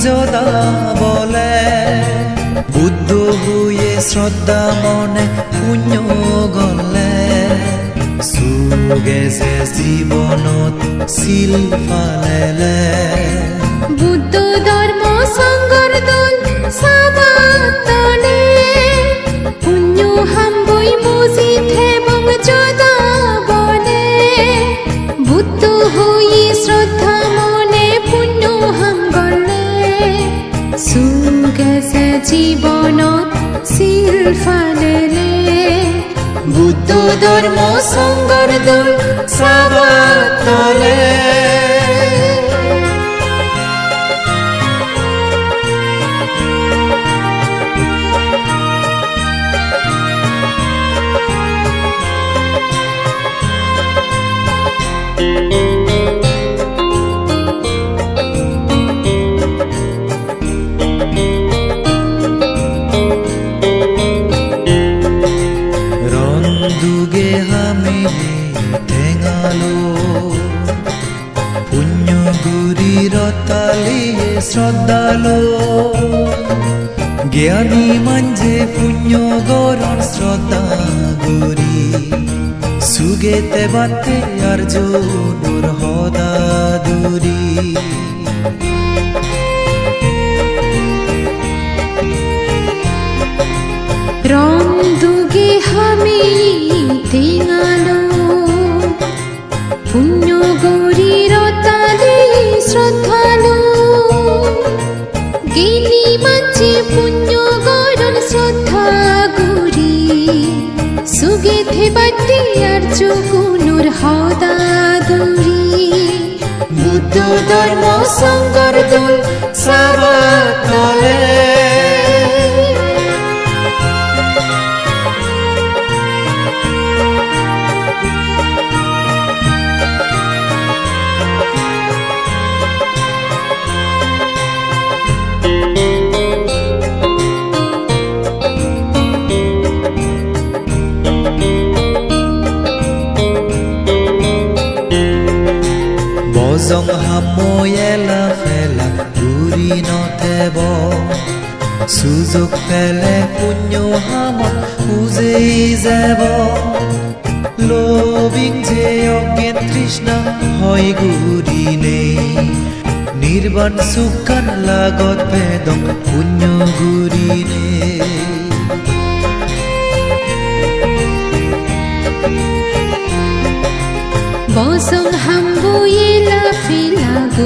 যদা বলে। বুদ্ধ হয়ে শ্রদ্ধা মনে পুণ্য গলে। সুগেছে জীৱনত চিল ফালেলে। জীবনত সিল ফালেলে বুদ্ধ ধর্ম সংগর দল সাবাতলে। গুরি রতালিয়ে শ্রদ্ধালো জ্ঞানী মঞ্জে পুণ্য গরণ শ্রদ্ধা সুগে সুগেতে বাতে আর জোর হদা দুরি ধর্ম সংগর দল সাবাতলে হাময়েলা ফেলা ঘূৰি নথেব সুযোগ পেলে পুণ্য হাম উজেই যাব। লবিং যে অজ্ঞান তৃষ্ণা হয় গুৰিনে নিৰ্বাণ সুখান লাগত বেদম, পুণ্য গুৰিনে বসং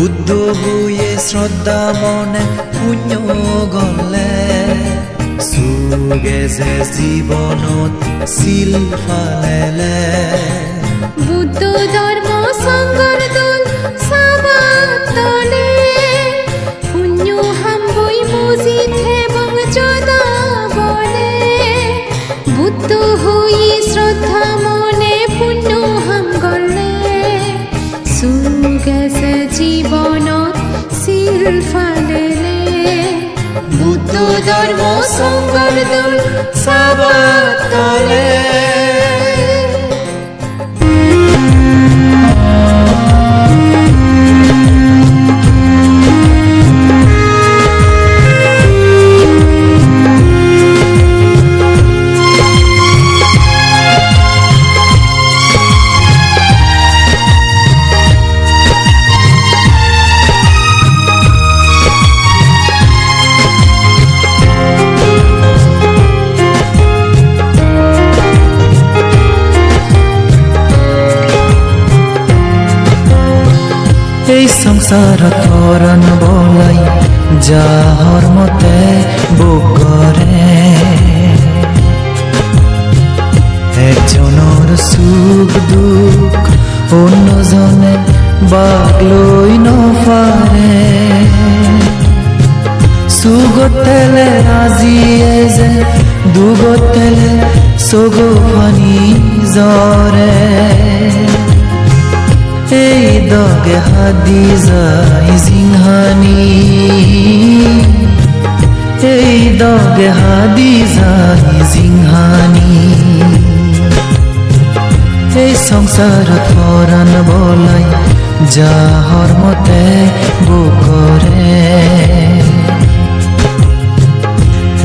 বুদ্ধ হয়ে শ্রদ্ধা মনে পুণ্য গলে। সুগেছে জীবনত চিল ফালেলে। বুদ্ধ সুগেছে জীবনত সিল ফালেলে বুদ্ধ ধর্ম সংগর দোল সাবাতলে এই সংসার তরণ বলাই, যাহর মতে বুকরে একজনের সুখ, দুঃখ, অন্যজনে বাক লই নপারে সুগতেলে আজি যে দুগতেলে সগো ফানি জরে এই দগে হাদি যায় জিংহানি এই দগে হাদি যায় জিংহানি এই সংসাৰত পৰাণ বলাই যাহৰ মতে বুকৰে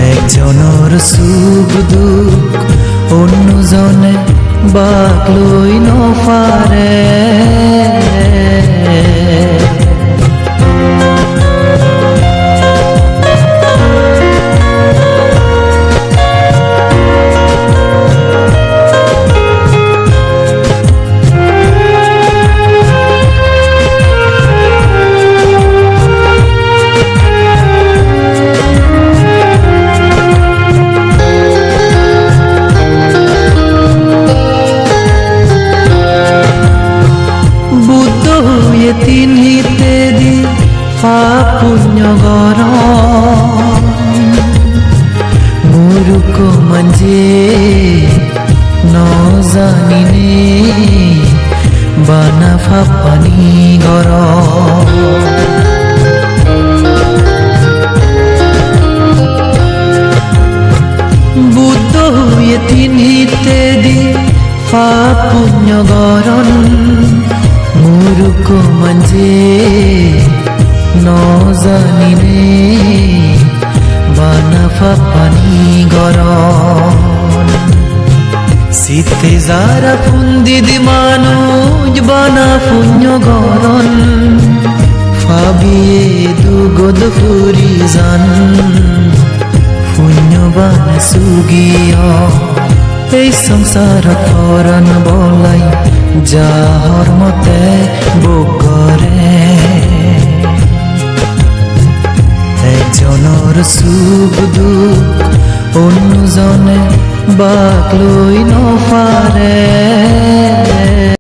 একজনৰ সুখ দুখ অন্যজনে বাক নফারে। হয়ে তিনহিতে দি পাপ পুণ্য গর মুরুক মঞ্জে ন জানিনে বানা ফাপানি গর বুদ্ধ হয়ে তিনহিতে দি পাপ মঞ্জে ন জানিনে বানাফা পানি গরণ শীতে যারা ফুন্দিদ মানুষ বানা পুণ্য গরণ। ফাবিয়ে দুগদ ফুরি জান। পুণ্যবান সুগিয়। এই সংসাৰত পৰাণ বলাই যাহৰ মতে বাক লৈ নফাৰে